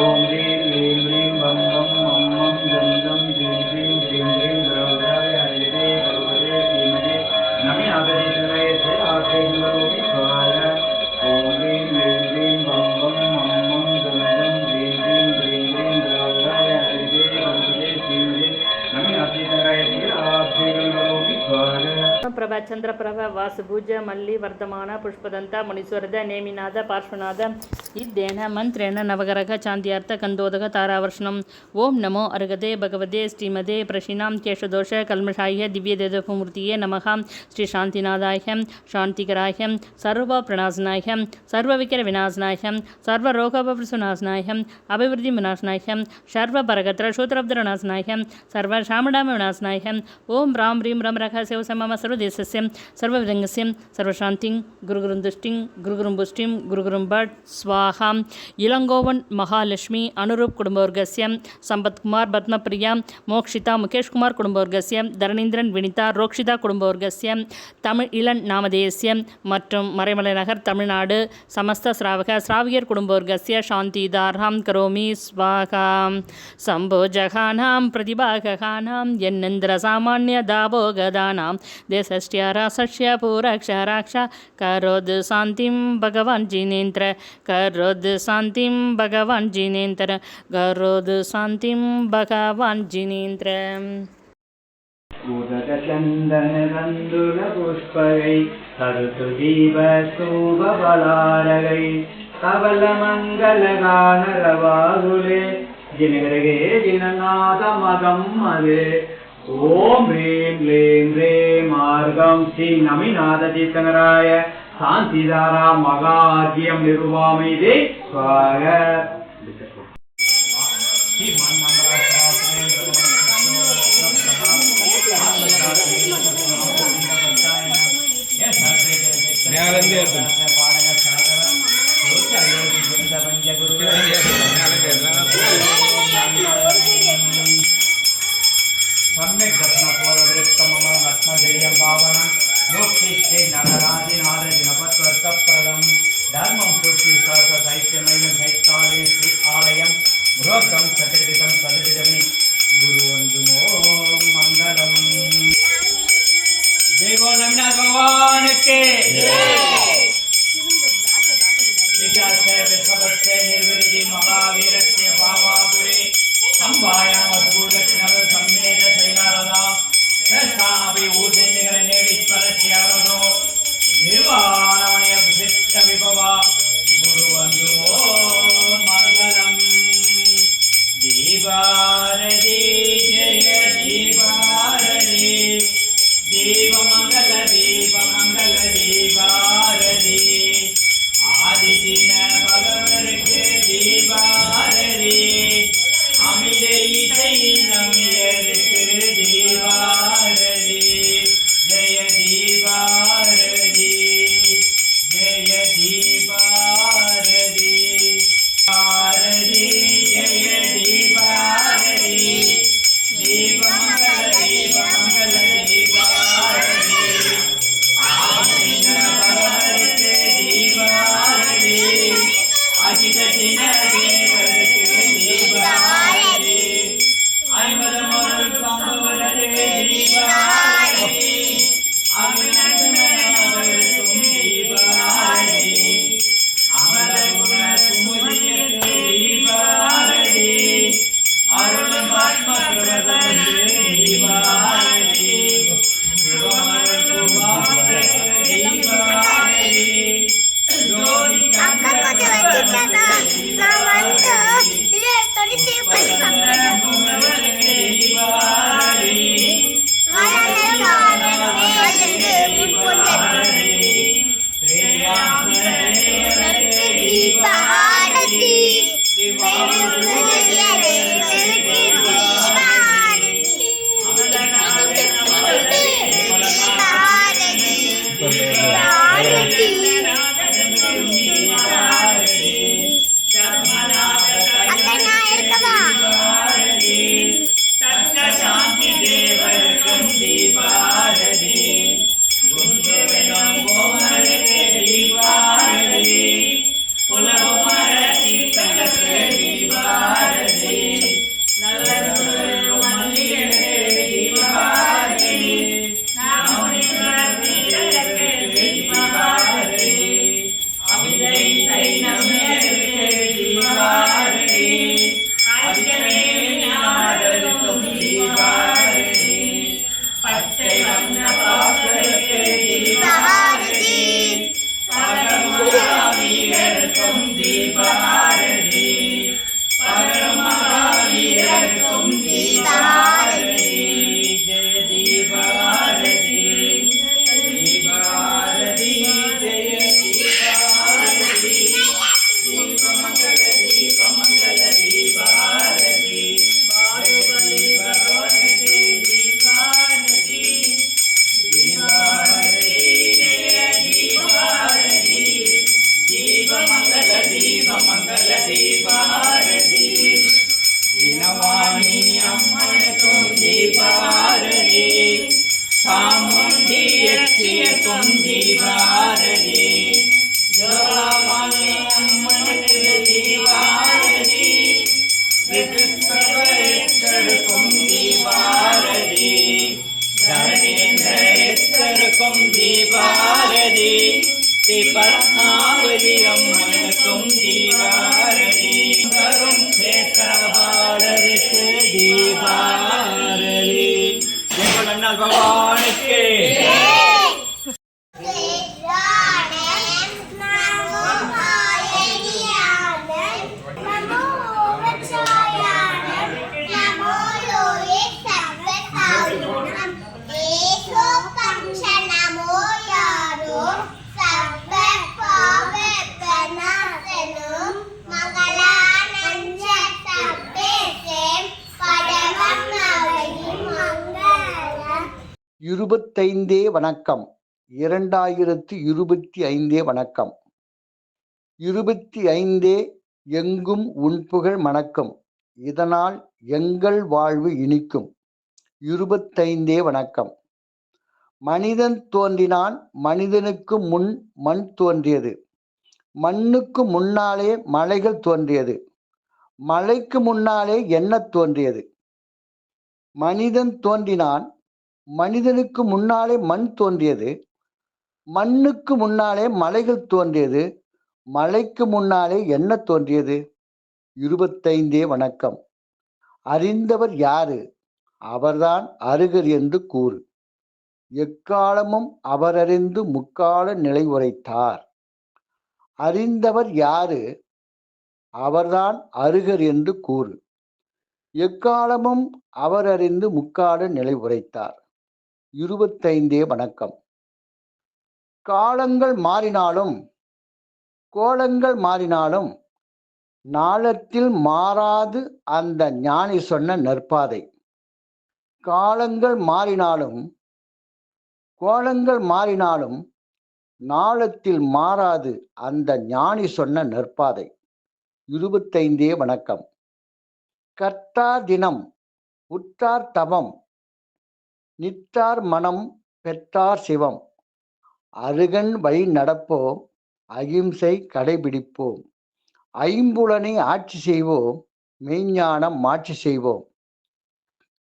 ஓம் ரீம் ரீம் ரீம் பம் பம் மம் மம் ஜம் ஜம் ஜீம் ஜீம் ஜீம் ஜீம் திரௌதாய ஹரிதே பகவதே தீமதே நமே ஆதரித்துரையசே ஆசைன் கரோமி ஸ்வாய ஓம் ரீம் ரீம் ரீம் பம் பம் மம் மம் ஜம் ஜம் ஜீம் ஜீம் ஜீம் ஜீம் திரௌதாய ஹரிதே பகவதே தீமதே நமே ஆதரித்துரையசே ஆசைன் கரோமி ஸ்வாய ಪ್ರಭ ಚಂದ್ರಪ್ರಭ ವಾಸುಭುಜ ಮಲ್ಲಿ ವರ್ಧಮಾನ ಪುಷ್ಪದಂತ ಮುನೀಶ್ವರದ ನೇಮಿನಾದ ಪಾರ್ಶ್ವನಾದ इदेन मंत्रेण मन्त्रेण नवगरः कंदोदक तारावर्षण ॐ नमो अर्गदे भगवते श्रीमदे प्रशीना केशदोष कल्मषाय दिव्यदेदोपमूर्तये नमः। श्रीशान्तिनादाय शान्तिकराय सर्वप्रणाशनाय सर्वविकरविनाशनाय सर्वरोगोपप्रसुनाशनाय अभिवृद्धिविनाशनाय सर्वपरगत्रशूत्रब्धरनाशनाय सर्वशामडामविनाशनाय ॐ रां ह्रीं रं राम शिव रम रख सर्वविरङ्गस्य सर्वशान्तिं सर्वदेश दुष्टिं गुरुगुरुं पुष्टिं गुरुगुरुं भट् स्वा குடும்பமாக இளங்கோவன் மகாலட்சுமி அனுரூப் குடும்பவர்கசியம் சம்பத்குமார் பத்மபிரியா மோக்ஷிதா முகேஷ்குமார் குடும்பவர்கசியம் தரணீந்திரன் வினிதா ரோக்ஷிதா குடும்பவர்கசியம் தமிழ் இளன் நாமதேசியம் மற்றும் மறைமலைநகர் தமிழ்நாடு சமஸ்த ஸ்ராவக ஸ்ராவியர் குடும்பவர்கசிய சாந்தி தாராம் கரோமி ஸ்வாகாம் சம்போ ஜகானாம் பிரதிபாகானாம் என்னந்திர சாமானிய தாபோகதானாம் தேசஷ்டிய ராசஷ்ய பூரக்ஷ ராக்ஷ கரோது சாந்திம் பகவான் ஜினேந்திர கர் रुद् शान्तिं भगवान् जिनेन्द्र गरोद् शान्तिं भगवन् जिनेन्द्रिने पुष्पै कबलमङ्गलदानगर दिननाथमगं मदे। ॐ ह्रीं क्लीं ह्रीं मार्गं श्रीनमिनाथचीर्तनराय சாந்திதாராம் மகாஜியம் நிர்வாமிதே சுவாக. மேலிருந்து பாடகர் சாதவன் பஞ்சகுரு ಿ ತುಂಬಿ ಬಾರದೆ இருபத்தைந்தே வணக்கம். இரண்டாயிரத்து இருபத்தி ஐந்தே வணக்கம். இருபத்தி ஐந்தே எங்கும் உன்புகழ் மணக்கும். இதனால் எங்கள் வாழ்வு இனிக்கும். இருபத்தைந்தே வணக்கம். மனிதன் தோன்றினான் மனிதனுக்கு முன் மண் தோன்றியது. மண்ணுக்கு முன்னாலே மலைகள் தோன்றியது. மலைக்கு முன்னாலே என்ன தோன்றியது. மனிதன் தோன்றினான் மனிதனுக்கு முன்னாலே மண் தோன்றியது மண்ணுக்கு முன்னாலே மலைகள் தோன்றியது மலைக்கு முன்னாலே என்ன தோன்றியது? இருபத்தைந்தே வணக்கம். அறிந்தவர் யாரு? அவர்தான் அருகர் என்று கூறு. எக்காலமும் அவரறிந்து முக்கால நிலை உரைத்தார். அறிந்தவர் யாரு? அவர்தான் அருகர் என்று கூறு. எக்காலமும் அவர் அறிந்து முக்கால நிலை உரைத்தார். இருபத்தைந்தே வணக்கம். காலங்கள் மாறினாலும் கோலங்கள் மாறினாலும் நாளத்தில் மாறாது அந்த ஞானி சொன்ன நற்பாதை. காலங்கள் மாறினாலும் கோலங்கள் மாறினாலும் நாளத்தில் மாறாது அந்த ஞானி சொன்ன நற்பாதை. இருபத்தைந்தே வணக்கம். கர்த்தா தினம் உற்றார் தவம் நிற்றார் மனம் பெற்றார் சிவம். அருகன் வழி நடப்போம் அகிம்சை கடைபிடிப்போம். ஐம்புலனை ஆட்சி செய்வோம் மெய்ஞானம் மாட்சி செய்வோம்.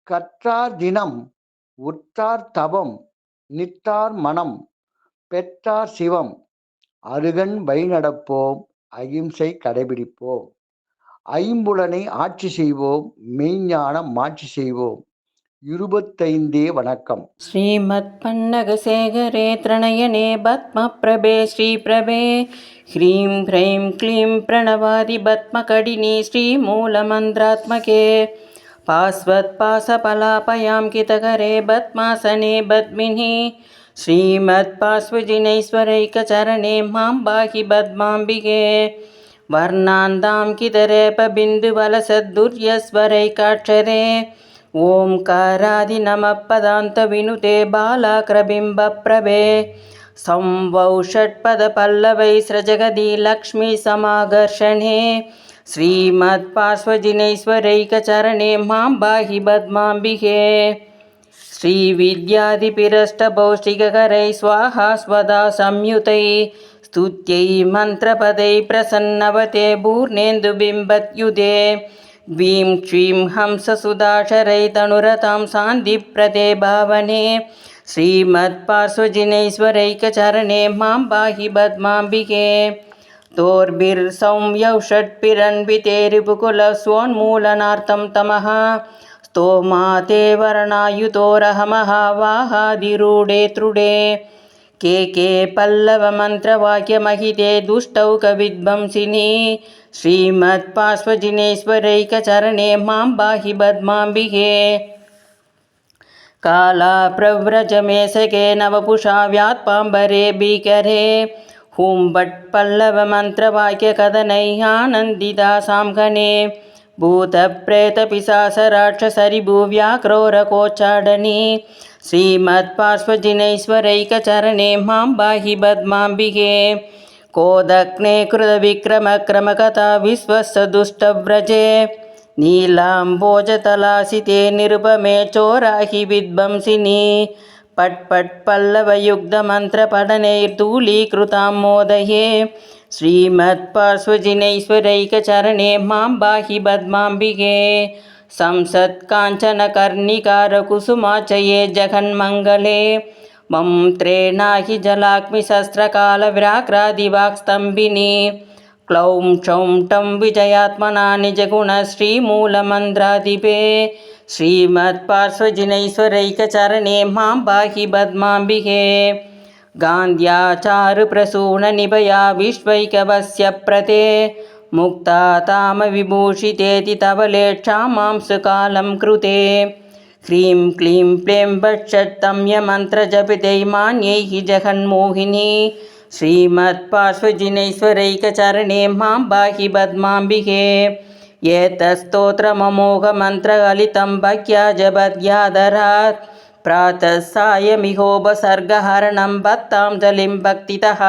கற்றார் தினம் உற்றார் தவம் நிற்றார் மனம் பெற்றார் சிவம். அருகன் வழி நடப்போம் அகிம்சை கடைபிடிப்போம். ஐம்புலனை ஆட்சி செய்வோம் மெய்ஞானம் மாட்சி செய்வோம். இருபத்தைந்தே வணக்கம். ஸ்ரீமத் பன்னகசேகரே திரணயனே பத்ம பிரபே ஸ்ரீ பிரபே ஹ்ரீம் ஹ்ரைம் க்ளீம் பிரணவாதி பத்ம கடினி ஸ்ரீ மூலமந்திராத்மகே பாஸ்வத் பாசபலாபயாம் கிதகரே பத்மாசனே பத்மினி. ஸ்ரீமத் பாஸ்வஜினைஸ்வரைக்கச்சரணே மாம் பாகி பத்மாம்பிகே. வர்ணாந்தாம் கிதரேப பிந்து வலசத்துர்யஸ்வரை காட்சரே पदान्तविनुते बालाक्रबिम्बप्रभे संवौ षट्पदपल्लवै स्रजगदी लक्ष्मीसमाकर्षणे श्रीमत्पार्श्वजिनैश्वरैकचरणे मां पाहि पद्माम्बिके श्रीविद्यादिपिरष्टपौष्टिककरै स्वाहा स्वदा संयुतै स्तुत्यै मन्त्रपदै प्रसन्नवते पूर्णेन्दुबिम्बत्युदे वीं श्रीं हंससुधाशरै तनुरतां सान्दिप्रदे भावने श्रीमत्पार्श्वजिनैश्वरैकचरणे मां पाहि पद्माम्बिके। तोर्भिर्संयौ षट्भिरन्विते रिपुकुलस्वोन्मूलनार्थं तमः। स्तोमाते वर्णायुतोरहमः वाहादिरूढे त्रुडे। के के पल्लवमन्त्रवाक्यमहिते दुष्टौ कविद्वंसिनी श्रीमत्पार्श्वजिनेश्वरैकचरणे मां पाहि पद्माम्बिके कालाप्रव्रजमेशके नवपुषा व्यात्पाम्बरे भीकरे हुम्बट्पल्लवमन्त्रवाक्यकथनैः आनन्दितासां गणे भूतप्रेतपिशासराक्षसरिभुव्याक्रोरकोच्चाडनी श्रीमत्पार्श्वजिनैश्वरैकचरणे मां पाहि पद्माम्बिके कोदग्ने कृतविक्रमक्रमकथा विश्वस्य दुष्टव्रजे नीलाम्बोजतलासिते निरुपमे चोराहि विद्वंसिनी पट्पट्पल्लवयुग्धमन्त्रपठनैर्धूलीकृतां मोदये श्रीमत्पार्श्वजिनैश्वरैकचरणे मां पाहि पद्माम्बिके संसत्काञ्चनकर्णिकारकुसुमाचये जगन्मङ्गले मन्त्रेणाहि जलाग्निशस्त्रकालव्याघ्रादिवाक्स्तम्भिनी क्लौं क्षौं टं विजयात्मना निजगुणश्रीमूलमन्त्राधिपे श्रीमत्पार्श्वजिनैश्वरैकचरणे मां पाहि पद्माम्बिके। गान्ध्याचारुप्रसूननिभया विश्वैकवस्य प्रते। मुक्ता तामविभूषितेति तव लेक्षां मां सुकालं कृते ह्रीं क्लीं प्लें भक्षत्तं यमन्त्रजपितै मान्यैः जगन्मोहिनी श्रीमत्पार्श्वजिनैश्वरैकचरणे मां पाहि पद्माम्बिके एतस्तोत्रममोघमन्त्रहलितं भक्त्या जपद्यादरात् प्रातः सायमिहोपसर्गहरणं भक्ताञ्जलिं भक्तितः